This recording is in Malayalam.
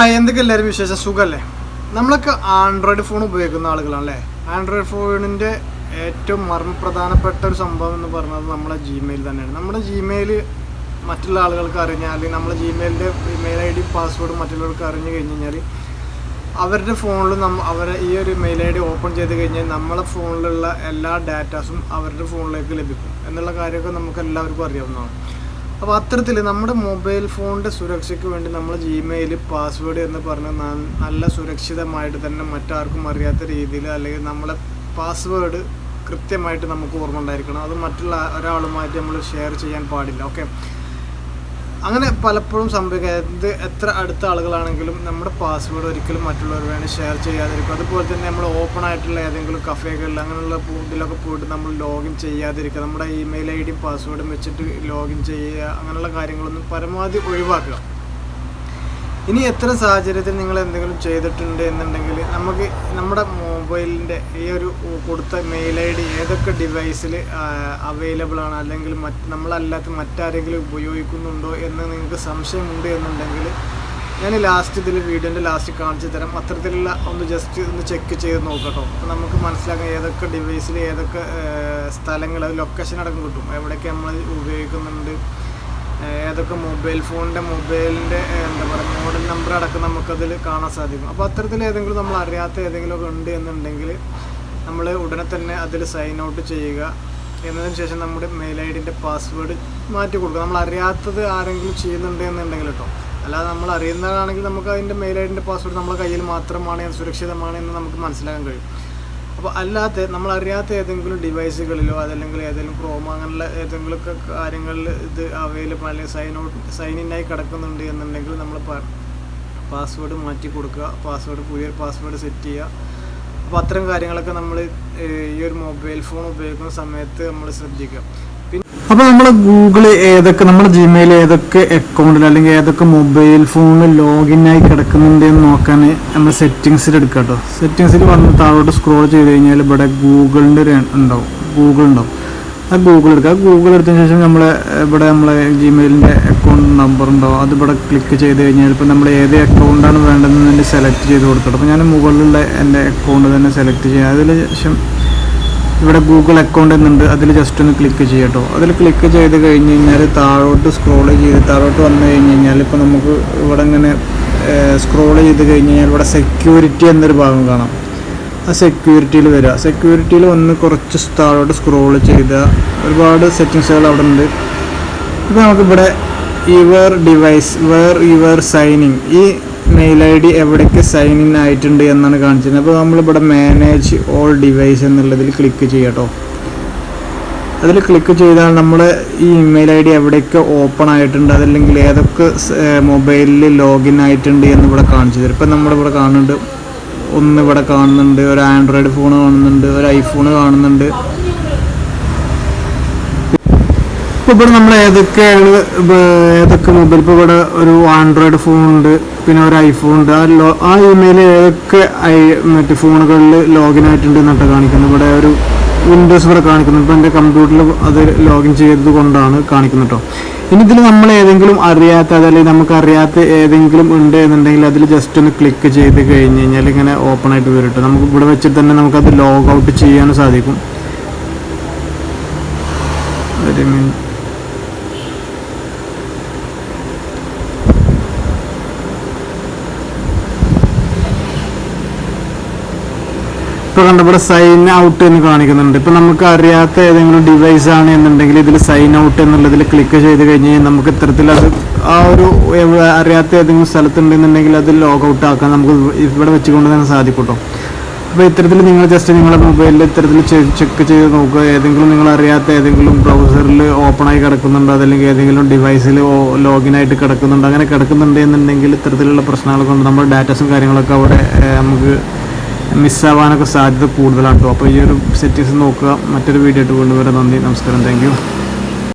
ഹായ് എന്തൊക്കെ എല്ലാവരും വിശേഷം? സുഖമല്ലേ നമ്മളൊക്കെ ആൻഡ്രോയിഡ് ഫോൺ ഉപയോഗിക്കുന്ന ആളുകളാണല്ലേ? ആൻഡ്രോയിഡ് ഫോണിന്റെ ഏറ്റവും മർമ്മപ്രധാനപ്പെട്ട ഒരു സംഭവം എന്ന് പറഞ്ഞത് നമ്മുടെ ജിമെയിൽ തന്നെയാണ്. നമ്മുടെ ജിമെയിൽ മറ്റുള്ള ആളുകൾക്ക് അറിഞ്ഞാൽ നമ്മളെ ജിമെയിലിന്റെ ഇമെയിൽ ഐ ഡി പാസ്വേഡ് മറ്റുള്ളവർക്ക് അറിഞ്ഞു കഴിഞ്ഞ് കഴിഞ്ഞാൽ അവരുടെ ഫോണിൽ നമ്മ അവരെ ഈ ഒരു മെയിൽ ഐ ഡി ഓപ്പൺ ചെയ്ത് കഴിഞ്ഞാൽ നമ്മളെ ഫോണിലുള്ള എല്ലാ ഡാറ്റാസും അവരുടെ ഫോണിലേക്ക് ലഭിക്കും. എന്നുള്ള കാര്യമൊക്കെ നമുക്ക് എല്ലാവർക്കും അറിയാവുന്നതാണ്. അപ്പോൾ അത്തരത്തിൽ നമ്മുടെ മൊബൈൽ ഫോണിന്റെ സുരക്ഷയ്ക്ക് വേണ്ടി നമ്മൾ ജിമെയിൽ പാസ്വേഡ് എന്ന് പറഞ്ഞ് നല്ല സുരക്ഷിതമായിട്ട് തന്നെ മറ്റാർക്കും അറിയാത്ത രീതിയിൽ അല്ലെങ്കിൽ നമ്മളെ പാസ്വേഡ് കൃത്യമായിട്ട് നമുക്ക് ഓർമ്മ ഉണ്ടായിരിക്കണം. അത് മറ്റുള്ള ഒരാളുമായിട്ട് നമ്മൾ ഷെയർ ചെയ്യാൻ പാടില്ല. ഓക്കെ അങ്ങനെ പലപ്പോഴും സംഭവിക്കുക ഇത് എത്ര അടുത്ത ആളുകളാണെങ്കിലും നമ്മുടെ പാസ്വേഡ് ഒരിക്കലും മറ്റുള്ളവർ വേണ്ടി ഷെയർ ചെയ്യാതിരിക്കും. അതുപോലെ തന്നെ നമ്മൾ ഓപ്പൺ ആയിട്ടുള്ള ഏതെങ്കിലും കഫേകളിൽ അങ്ങനെയുള്ള ഇതിലൊക്കെ പോയിട്ട് നമ്മൾ ലോഗിൻ ചെയ്യാതിരിക്കുക. നമ്മുടെ ഇമെയിൽ ഐ ഡിയും പാസ്വേഡും വെച്ചിട്ട് ലോഗിൻ ചെയ്യുക. അങ്ങനെയുള്ള കാര്യങ്ങളൊന്നും പരമാവധി ഒഴിവാക്കുക. ഇനി എത്ര സാഹചര്യത്തിൽ നിങ്ങൾ എന്തെങ്കിലും ചെയ്തിട്ടുണ്ട് എന്നുണ്ടെങ്കിൽ നമുക്ക് നമ്മുടെ മൊബൈലിന്റെ ഈ ഒരു കൊടുത്ത മെയിൽ ഐ ഡി ഏതൊക്കെ ഡിവൈസിൽ അവൈലബിൾ ആണ് അല്ലെങ്കിൽ മറ്റ് നമ്മളല്ലാത്ത മറ്റാരെങ്കിലും ഉപയോഗിക്കുന്നുണ്ടോ എന്ന് നിങ്ങൾക്ക് സംശയമുണ്ട് എന്നുണ്ടെങ്കിൽ ഞാൻ ലാസ്റ്റ് ഇതിൽ വീഡിയോന്റെ ലാസ്റ്റ് കാണിച്ചു തരാം. അത്തരത്തിലുള്ള ഒന്ന് ജസ്റ്റ് ഒന്ന് ചെക്ക് ചെയ്ത് നോക്കട്ടോ. അപ്പോൾ നമുക്ക് മനസ്സിലാക്കാം ഏതൊക്കെ ഡിവൈസിൽ ഏതൊക്കെ സ്ഥലങ്ങൾ ലൊക്കേഷൻ അടക്കം കിട്ടും. എവിടെയൊക്കെ നമ്മൾ ഉപയോഗിക്കുന്നുണ്ട്. ഏതൊക്കെ മൊബൈൽ ഫോണിന്റെ മൊബൈലിന്റെ എന്താ പറയുക മോഡൽ നമ്പർ അടക്കം നമുക്കതിൽ കാണാൻ സാധിക്കും. അപ്പോൾ അത്തരത്തിൽ ഏതെങ്കിലും നമ്മൾ അറിയാത്ത ഏതെങ്കിലുമൊക്കെ ഉണ്ട് എന്നുണ്ടെങ്കിൽ നമ്മൾ ഉടനെ തന്നെ അതിൽ സൈൻ ഔട്ട് ചെയ്യുക. എന്നതിന് ശേഷം നമ്മുടെ മെയിൽ ഐ ഡിന്റെ പാസ്വേഡ് മാറ്റി കൊടുക്കുക. നമ്മൾ അറിയാത്തത് ആരെങ്കിലും ചെയ്യുന്നുണ്ട് എന്നുണ്ടെങ്കിൽ കേട്ടോ അല്ലാതെ നമ്മൾ അറിയുന്നതാണെങ്കിൽ നമുക്ക് അതിന്റെ മെയിൽ ഐ ഡിന്റെ പാസ്വേഡ് നമ്മുടെ കയ്യിൽ മാത്രമാണ് സുരക്ഷിതമാണ് എന്ന് നമുക്ക് മനസ്സിലാക്കാൻ കഴിയും. അപ്പോൾ അല്ലാത്ത നമ്മളറിയാത്ത ഏതെങ്കിലും ഡിവൈസുകളിലോ അതല്ലെങ്കിൽ ഏതെങ്കിലും ക്രോമ അങ്ങനെയുള്ള ഏതെങ്കിലുമൊക്കെ കാര്യങ്ങളിൽ ഇത് അവൈലബിൾ അല്ലെങ്കിൽ സൈൻ ഔട്ട് സൈൻ ഇൻ ആയി കിടക്കുന്നുണ്ട് എന്നുണ്ടെങ്കിൽ നമ്മൾ പാസ്വേഡ് മാറ്റി കൊടുക്കുക. പാസ്വേഡ് പുതിയ പാസ്വേഡ് സെറ്റ് ചെയ്യുക. അപ്പോൾ അത്തരം കാര്യങ്ങളൊക്കെ നമ്മൾ ഈ ഒരു മൊബൈൽ ഫോൺ ഉപയോഗിക്കുന്ന സമയത്ത് നമ്മൾ ശ്രദ്ധിക്കുക. അപ്പോൾ നമ്മൾ ഗൂഗിൾ ഏതൊക്കെ നമ്മുടെ ജിമെയിൽ ഏതൊക്കെ അക്കൗണ്ടിൽ അല്ലെങ്കിൽ ഏതൊക്കെ മൊബൈൽ ഫോണിൽ ലോഗിൻ ആയി കിടക്കുന്നുണ്ട് എന്ന് നോക്കാൻ നമ്മൾ സെറ്റിങ്സിൽ എടുക്കുക കേട്ടോ സെറ്റിങ്സിൽ വന്ന് താഴോട്ട് സ്ക്രോൾ ചെയ്ത് കഴിഞ്ഞാൽ ഇവിടെ ഗൂഗിളിന്റെ ഒരു ഉണ്ടാവും. ഗൂഗിൾ ഉണ്ടാവും. ആ ഗൂഗിൾ എടുക്കുക ഗൂഗിൾ എടുത്തതിന് ശേഷം നമ്മൾ ഇവിടെ നമ്മളെ ജിമെയിലിന്റെ അക്കൗണ്ട് നമ്പർ ഉണ്ടാവും. അത് ഇവിടെ ക്ലിക്ക് ചെയ്ത് കഴിഞ്ഞാൽ ഇപ്പോൾ നമ്മൾ ഏത് അക്കൗണ്ടാണ് വേണ്ടതെന്ന് സെലക്ട് ചെയ്ത് കൊടുത്തിട്ട് അപ്പോൾ ഞാൻ മുകളിലുള്ള എന്റെ അക്കൗണ്ട് തന്നെ സെലക്ട് ചെയ്യാം. അതിന് ശേഷം ഇവിടെ ഗൂഗിൾ അക്കൗണ്ട് എന്നുണ്ട്. അതിൽ ജസ്റ്റ് ഒന്ന് ക്ലിക്ക് ചെയ്യട്ടോ. അതിൽ ക്ലിക്ക് ചെയ്ത് കഴിഞ്ഞ് കഴിഞ്ഞാൽ താഴോട്ട് സ്ക്രോൾ ചെയ്ത് താഴോട്ട് വന്നു കഴിഞ്ഞ് കഴിഞ്ഞാൽ ഇപ്പോൾ നമുക്ക് ഇവിടെ ഇങ്ങനെ സ്ക്രോൾ ചെയ്ത് കഴിഞ്ഞ് കഴിഞ്ഞാൽ ഇവിടെ സെക്യൂരിറ്റി എന്നൊരു ഭാഗം കാണാം. ആ സെക്യൂരിറ്റിയിൽ വരിക സെക്യൂരിറ്റിയിൽ ഒന്ന് കുറച്ച് താഴോട്ട് സ്ക്രോൾ ചെയ്ത ഒരുപാട് സെറ്റിങ്സുകൾ അവിടെ ഉണ്ട്. ഇപ്പോൾ നമുക്കിവിടെ your device where your signing ഈ മെയിൽ ഐ ഡി എവിടേക്ക് സൈൻ ഇൻ ആയിട്ടുണ്ട് എന്നാണ് കാണിച്ചിരുന്നത് അപ്പോൾ നമ്മളിവിടെ മാനേജ് ഓൾ ഡിവൈസ് എന്നുള്ളതിൽ ക്ലിക്ക് ചെയ്യട്ടോ. അതിൽ ക്ലിക്ക് ചെയ്താൽ നമ്മൾ ഈ ഇമെയിൽ ഐ ഡി എവിടെയൊക്കെ ഓപ്പൺ ആയിട്ടുണ്ട് അതല്ലെങ്കിൽ ഏതൊക്കെ മൊബൈലിൽ ലോഗിൻ ആയിട്ടുണ്ട് എന്ന് ഇവിടെ കാണിച്ചു തരും. ഇപ്പം നമ്മളിവിടെ കാണുന്നുണ്ട് ഒന്ന് ഇവിടെ കാണുന്നുണ്ട് ഒരു ആൻഡ്രോയിഡ് ഫോൺ കാണുന്നുണ്ട് ഒരു ഐഫോൺ കാണുന്നുണ്ട്. ഇപ്പോൾ ഇവിടെ നമ്മൾ ഏതൊക്കെയാണ് ഏതൊക്കെ മൊബൈൽ ഇപ്പോൾ ഇവിടെ ഒരു ആൻഡ്രോയിഡ് ഫോൺ ഉണ്ട് പിന്നെ ഒരു ഐഫോൺ ഉണ്ട്. ആ ലോ ആ ഇമെയിൽ ഏതൊക്കെ ഐ മറ്റേ ഫോണുകളിൽ ലോഗിൻ ആയിട്ടുണ്ട് എന്നിട്ട് കാണിക്കുന്നത്? ഇവിടെ ഒരു വിൻഡോസ് ഇവിടെ കാണിക്കുന്നു ഇപ്പോൾ എന്റെ കമ്പ്യൂട്ടറിൽ അത് ലോഗിൻ ചെയ്തത് കൊണ്ടാണ് കാണിക്കുന്നത് കേട്ടോ ഇനി ഇതിൽ നമ്മൾ ഏതെങ്കിലും അറിയാത്ത അതല്ലെങ്കിൽ നമുക്ക് അറിയാത്ത ഏതെങ്കിലും ഉണ്ട് എന്നുണ്ടെങ്കിൽ അതിൽ ജസ്റ്റ് ഒന്ന് ക്ലിക്ക് ചെയ്ത് കഴിഞ്ഞ് കഴിഞ്ഞാൽ ഇങ്ങനെ ഓപ്പൺ ആയിട്ട് വരും കേട്ടോ നമുക്ക് ഇവിടെ വെച്ചിട്ട് തന്നെ നമുക്കത് ലോഗ് ഔട്ട് ചെയ്യാനും സാധിക്കും. ഒരു മിനിറ്റ് ഇപ്പോൾ കണ്ട ഇവിടെ സൈൻ ഔട്ട് എന്ന് കാണിക്കുന്നുണ്ട്. ഇപ്പൊ നമുക്ക് അറിയാത്ത ഏതെങ്കിലും ഡിവൈസ് ആണ് എന്നുണ്ടെങ്കിൽ ഇതിൽ സൈൻ ഔട്ട് എന്നുള്ളതിൽ ക്ലിക്ക് ചെയ്ത് കഴിഞ്ഞ് കഴിഞ്ഞാൽ നമുക്ക് ഇത്തരത്തിൽ അത് ആ ഒരു അറിയാത്ത ഏതെങ്കിലും സ്ഥലത്തുണ്ടെന്നുണ്ടെങ്കിൽ അത് ലോഗ് ഔട്ട് ആക്കാൻ നമുക്ക് ഇവിടെ വെച്ചുകൊണ്ട് തന്നെ സാധിക്കും കേട്ടോ അപ്പോൾ ഇത്തരത്തിൽ നിങ്ങൾ ജസ്റ്റ് നിങ്ങളുടെ മൊബൈലിൽ ഇത്തരത്തിൽ ചെക്ക് ചെയ്ത് നോക്കുക. ഏതെങ്കിലും നിങ്ങൾ അറിയാത്ത ഏതെങ്കിലും ബ്രൗസറിൽ ഓപ്പൺ ആയി കിടക്കുന്നുണ്ടോ? അതല്ലെങ്കിൽ ഏതെങ്കിലും ഡിവൈസിൽ ലോഗിൻ ആയിട്ട് കിടക്കുന്നുണ്ടോ? അങ്ങനെ കിടക്കുന്നുണ്ട് എന്നുണ്ടെങ്കിൽ ഇത്തരത്തിലുള്ള പ്രശ്നങ്ങളൊക്കെ ഉണ്ട് നമ്മുടെ ഡാറ്റാസും കാര്യങ്ങളൊക്കെ അവിടെ നമുക്ക് മിസ്സാവാനൊക്കെ സാധ്യത കൂടുതലാണ് കേട്ടോ അപ്പോൾ ഈ ഒരു സെറ്റിങ്സ് നോക്കുക. മറ്റൊരു വീഡിയോ ആയിട്ട് കൊണ്ടുവരാൻ നന്ദി. നമസ്കാരം. താങ്ക്